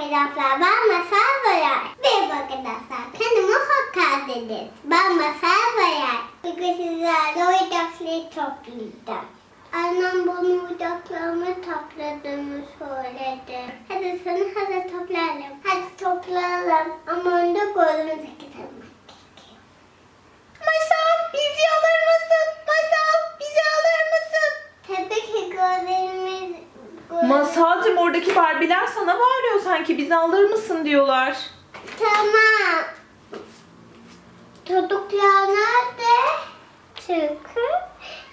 arkadaşlar ben Masal Bayar. Merhaba arkadaşlar kanalıma hoş geldiniz. Ben Masal Bayar. Bugün sizlerle oyuncakları toplayacağım. Annem bana oyuncaklarımı topladığımı söyledi. Hadi sana hadi toplayalım. Hadi toplayalım. Ama önce golümüzü gidelim. Masal bizi alır mısın? Masal bizi alır mısın? Tabii ki golümüz... Oradaki Barbiler sana bağırıyor sanki bizi alır mısın diyorlar. Tamam. Çocuklar nerede? Çünkü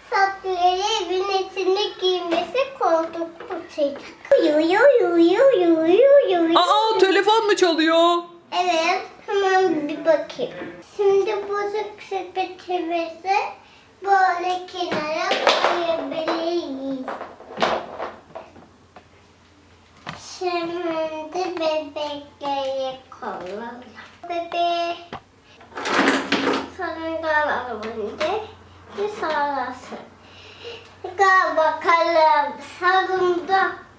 satları evin içinde giymesi korkutucu. Uyu uyu uyu uyu uyu uyu. Aa telefon mu çalıyor? Evet, hemen bir bakayım. Şimdi bozuk sepetimizi böyle kenara koyabiliriz. Şimdi bebekleri koyalım. Bebeği sonunda alalım önce. Bir sağlasın. Gel bakalım.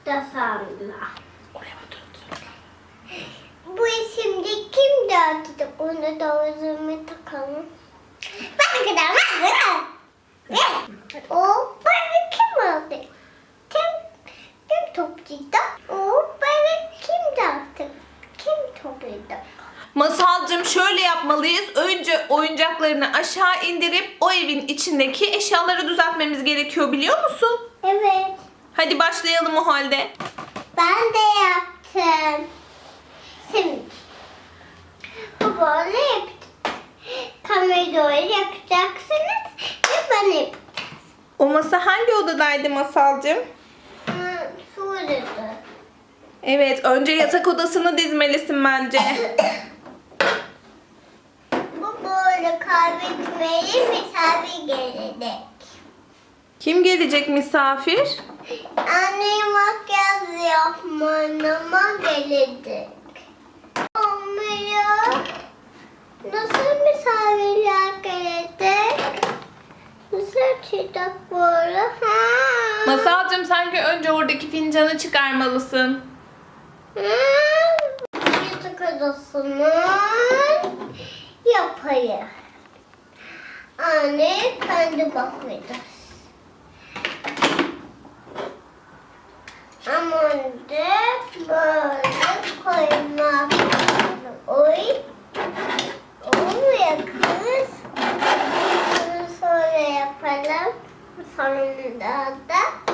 Da sarımda. Bu şimdi kim dağıttı? Onu da özüme takalım. Ben kadar var Ne? O bana kim aldı? Kim, kim toplaydı? O bana kim dağıttı? Kim topladı? Masalcığım şöyle yapmalıyız. Önce oyuncaklarını aşağı indirip o evin içindeki eşyaları düzeltmemiz gerekiyor biliyor musun? Evet. Hadi başlayalım o halde. Ben de yaptım. Şimdi bu böyle yaptım. Kamerayı doğru yapacaksınız ve ben yapacağım. O masa hangi odadaydı Masalcığım? Hmm, Şurada. Evet önce yatak odasını dizmelisin bence. Bu böyle kahve içmeli misafir gelecek. Kim gelecek misafir? Anne makyaj yapmanıma gelecek. Olmuyor. Nasıl misafirler gelecek? Nasıl açacak böyle? Ha. Masalcığım sanki önce oradaki fincanı çıkarmalısın. Yatak odasını yapayım. Anne kendi bakacağız. Ama önce böyle koymak. Oy. Olmuyor kız. Bunu sonra yapalım. Sonunda da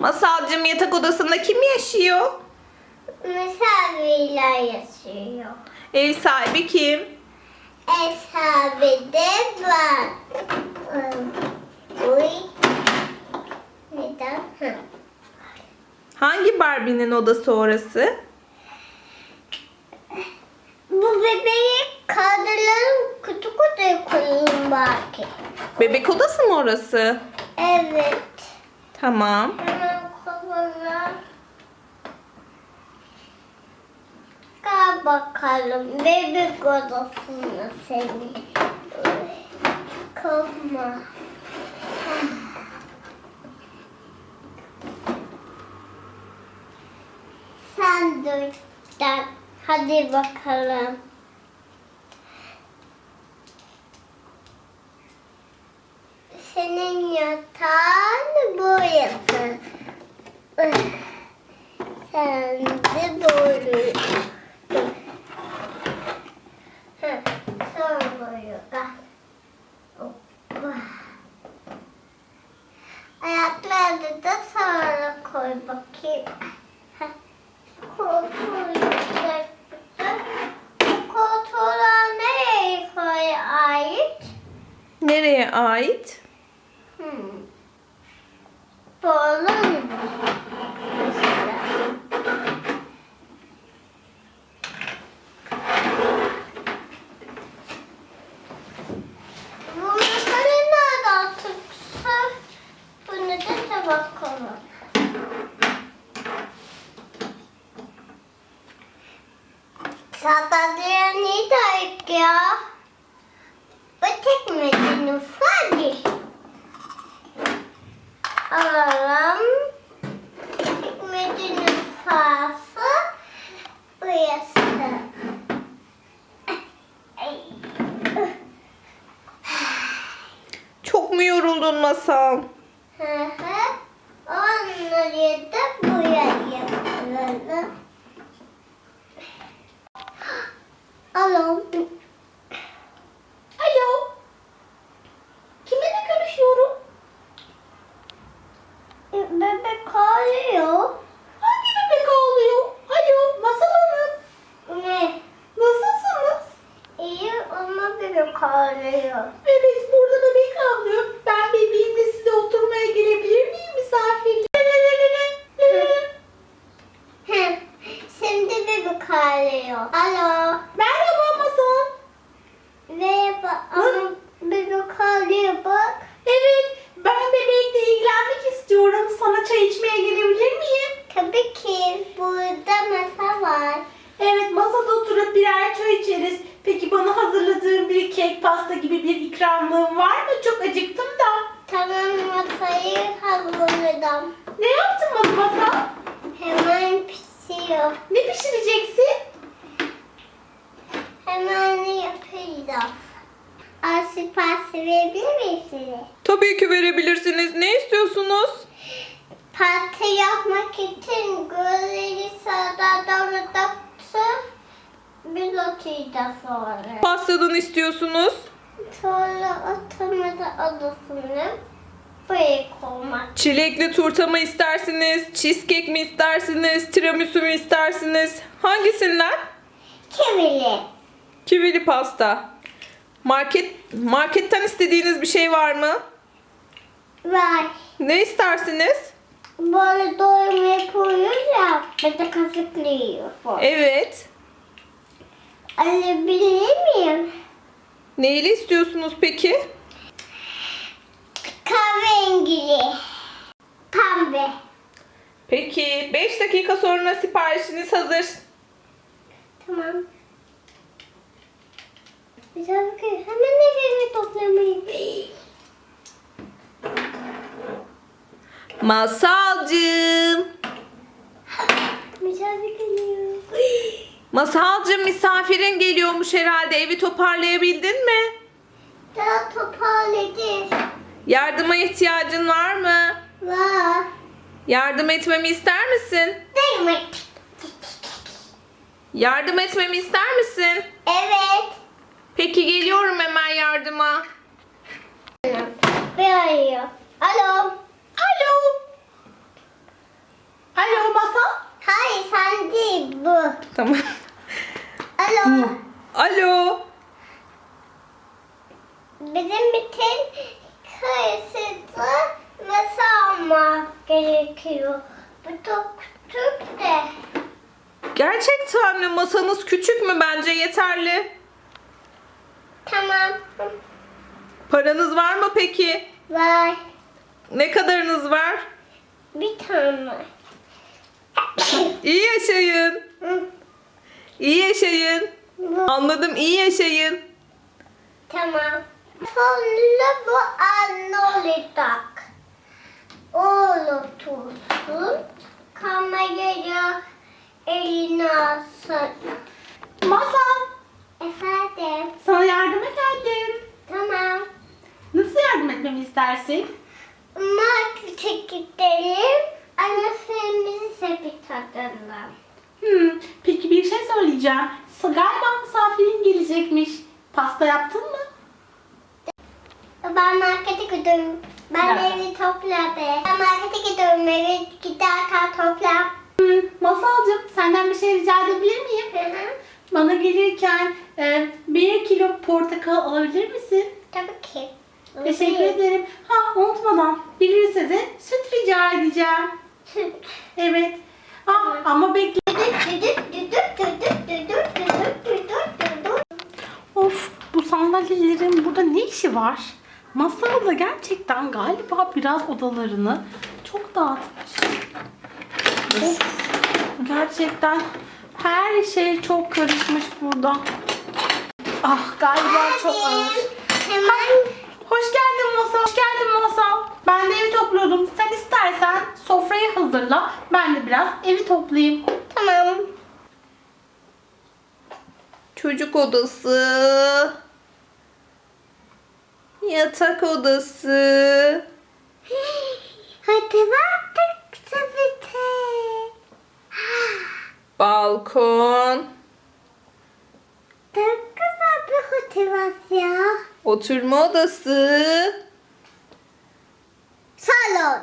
Masalcığım yatak odasında kim yaşıyor? misafirler yaşıyor. Ev sahibi kim? Ev sahibi de var. Uy. Neden? Hı. Hangi Barbie'nin odası orası? Bu bebeği kaldıralım kutu kutuya koyayım belki. Bebek odası mı orası? Evet. Tamam. Hemen. Gel bakalım bebek odasına seni. Uy. Sen. Hadi bakalım. Senin yatağın burası. Sen de böyle. Gel. Hoppa. Ayaklarını da sonra koy bakayım. Masal? Hı hı. Onları da buraya yapalım. Alo. Alo. Kiminle görüşüyorum? Bebek ağlıyor. Hangi bebek ağlıyor? Alo Masal Hanım. Ne? Nasılsınız? İyi ama bebek ağlıyor. Evet burada bebek ağlıyor. Ben bebeğimle size oturmaya gelebilir miyim misafirle? Hı. Şimdi bebek ağlıyor. Alo. Merhaba Masal. Merhaba ama bebek ağlıyor bak. Evet ben bebekle ilgilenmek istiyorum. Sana çay içmeye gelebilir miyim? Tabii ki burada masa var. Evet masada oturup birer çay içeriz. Peki bana hazırladığın bir kek, pasta gibi bir ikramlığın var mı? Çok acıktım da. Tamam masayı hazırladım. Ne yaptın bana masal? Hemen pişiyor. Ne pişireceksin? Hemen yapacağız. Al sipariş verebilir misiniz? Tabii ki verebilirsiniz. Ne istiyorsunuz? Parti yapmak için gözleri sağda doğru döksün. Biz atacağız sonra. Pastadan istiyorsunuz. Sonra oturmada odasını buraya koymak. Çilekli turta mı istersiniz? Cheesecake mi istersiniz? Tiramisu mu istersiniz? Hangisinden? Kivili. Kivili pasta. Market marketten istediğiniz bir şey var mı? Var. Ne istersiniz? Böyle doyum yapıyoruz ya. Bir de kaşıkla yiyor. Evet. Alabilir miyim? Neyli istiyorsunuz peki? Kahverengili. Pembe. Peki 5 dakika sonra siparişiniz hazır. Tamam. Güzel bakın. Hemen evimi toplamayı. Masalcığım. Güzel geliyor. Masalcığım misafirin geliyormuş herhalde. Evi toparlayabildin mi? Daha toparladı. Yardıma ihtiyacın var mı? Var. Yardım etmemi ister misin? Değil mi? Yardım etmemi ister misin? Evet. Peki geliyorum hemen yardıma. Bir arıyor. Alo. Alo. Alo Masal. Hayır sen değil bu. Tamam. Alo. Alo. Bizim bütün kayısıda masa almak gerekiyor. Bu çok küçük de. Gerçekten mi? Masanız küçük mü? Bence yeterli. Tamam. Paranız var mı peki? Var. Ne kadarınız var? Bir tane. İyi yaşayın. Hı, İyi yaşayın. Anladım iyi yaşayın. Tamam. Sonra bu anolacak. Oğlu tutsun. Kamerayı eline alsın. Masal. Efendim. Sana yardıma geldim. Tamam. Nasıl yardım etmemi istersin? Markete gidelim. Annesimizi sepet atalım. Hmm, peki bir şey söyleyeceğim. Galiba misafirin gelecekmiş. Pasta yaptın mı? Ben markete gidiyorum. Ben Nerede? evi topladım. Ben markete gidiyorum. Eve giderken toplam. Hmm, Masalcığım senden bir şey rica edebilir miyim? Hı hı. Bana gelirken e, bir kilo portakal alabilir misin? Tabii ki. Teşekkür ederim. Ha unutmadan litre de süt rica edeceğim. Süt. Evet. Ha, ama bekle. Of bu sandalyelerin burada ne işi var? Masal da gerçekten galiba biraz odalarını çok dağıtmış. Of, gerçekten her şey çok karışmış burada. Ah galiba çok ağır. Hemen Hoş geldin Masal. Hoş geldin Masal. Ben de evi topluyordum. Sen istersen sofrayı hazırla. Ben de biraz evi toplayayım. Tamam. Çocuk odası. Yatak odası. Hadi baktık sepete. Balkon. Çok güzel bir ya. Oturma odası. Salon.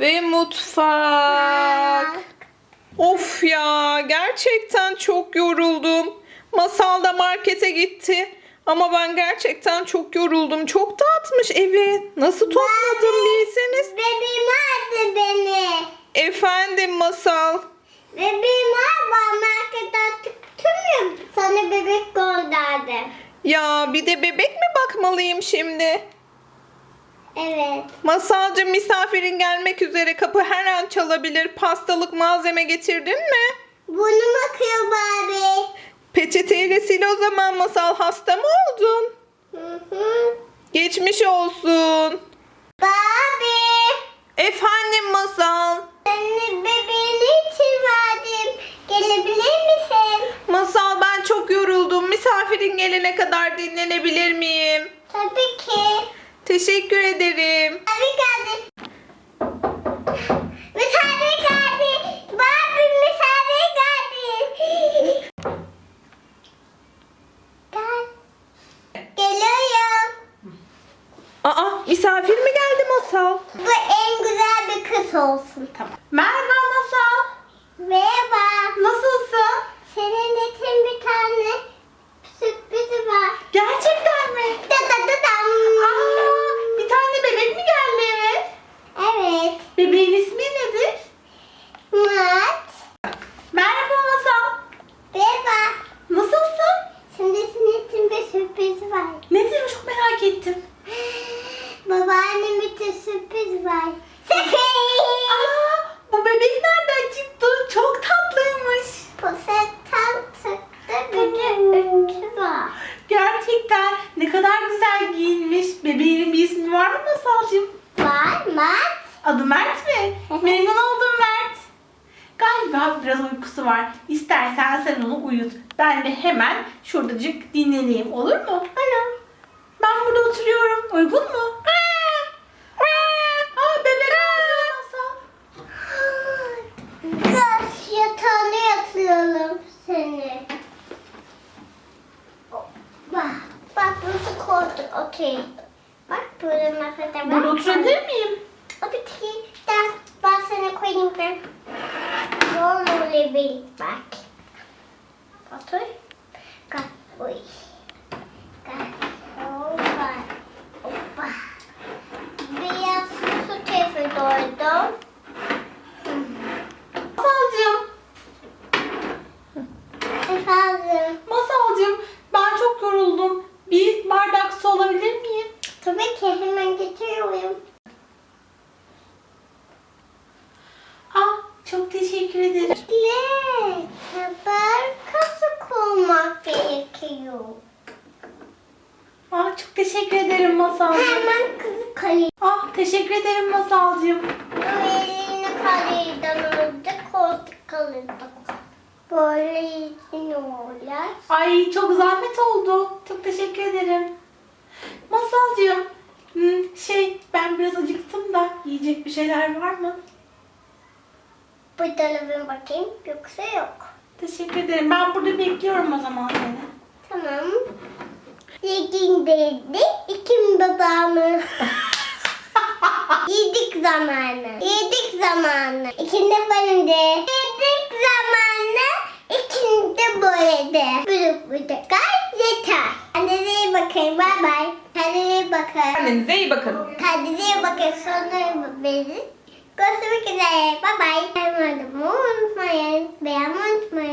Ve mutfak. Of ya gerçekten çok yoruldum. Masal da markete gitti. Ama ben gerçekten çok yoruldum. Çok dağıtmış evi. Nasıl topladım bilseniz. Bebeğim aldı beni. Efendim Masal. Bebeğim aldı marketten tutmuyor. Sana bebek gönderdi. Ya bir de bebek mi bakmalıyım şimdi? Evet. Masalcığım misafirin gelmek üzere kapı her an çalabilir. Pastalık malzeme getirdin mi? Bunu bakıyor Barbie. Peçeteyle sil o zaman masal hasta mı oldun? Hı hı. Geçmiş olsun. Barbie. Efendim masal. Seni bebeğini için verdim. Gelebilir misin? Masal ben çok yoruldum. Misafirin gelene kadar dinlenebilir miyim? Tabii ki. Teşekkür ederim. Abi geldi. Misafir geldi. Barbie misafir geldi. Gel. Geliyorum. Aa misafir mi geldi masal? Bu en güzel bir kız olsun. Tamam. Merhaba Masal. Merhaba. Nasılsın? Senin için bir tane sürprizi var. Gerçekten mi? Da da da dam. Aa, bir tane bebek mi geldi eve? Evet. Bebeğin ismi nedir? Murat. Merhaba Masal. Merhaba. Nasılsın? Şimdi senin için bir sürpriz var. Nedir o çok merak ettim. Babaannem için sürpriz var. Sürpriz. Aa, bu bebek nereden çıktı? Çok tatlıymış. Posetten çıktı bir de ütü var. Gerçekten ne kadar güzel giyinmiş. Bebeğinin bir ismi var mı Masalcığım? Var mı? Adı Mert mi? Memnun oldum Mert. Galiba biraz uykusu var. İstersen sen onu uyut. Ben de hemen şuradacık dinleneyim. Olur mu? Olur. Ben burada oturuyorum. Uygun mu? Aa, bebek. Kız yatağına yatıralım seni. Bak, bak burası koltuk oturayım. Bak burada masada var. Burada oturabilir miyim? O bitki. Gel ben sana koyayım ben. Yol bir bak. Otur. Gel. Uy. Gel. Hoppa. Hoppa. Biraz su teyze doydum. Masalcığım. Efendim. Masalcığım ben çok yoruldum. Bir bardak su alabilir miyim? Tabii ki hemen getiriyorum. Ah çok teşekkür ederim. Ne? Haber kasık olmak gerekiyor. Ah çok teşekkür ederim Masalcığım. Hemen kızı kayı. Ah teşekkür ederim Masalcığım. Elini kayıdan aldık, koltuk kalırdık. Böyle izin olur. Ay çok zahmet oldu. Çok teşekkür ederim. Masalcığım, hmm, şey ben biraz acıktım da yiyecek bir şeyler var mı? Bu dolabına bakayım, yoksa yok. Teşekkür ederim. Ben burada bekliyorum o zaman seni. Tamam. Yedin dedi, ikim babamı. Yedik zamanı. Yedik zamanı. İkinde bölündü. Yedik zamanı. İkinde bölündü. Bölüp bölüp yeter. Kendinize iyi bakın. Bay bay. Kendinize iyi bakın. Kendinize iyi bakın. Kendinize iyi bakın. Sonra beni. Görüşmek üzere. Bay bay. Beğenmeyi unutmayın. Beğenmeyi unutmayın.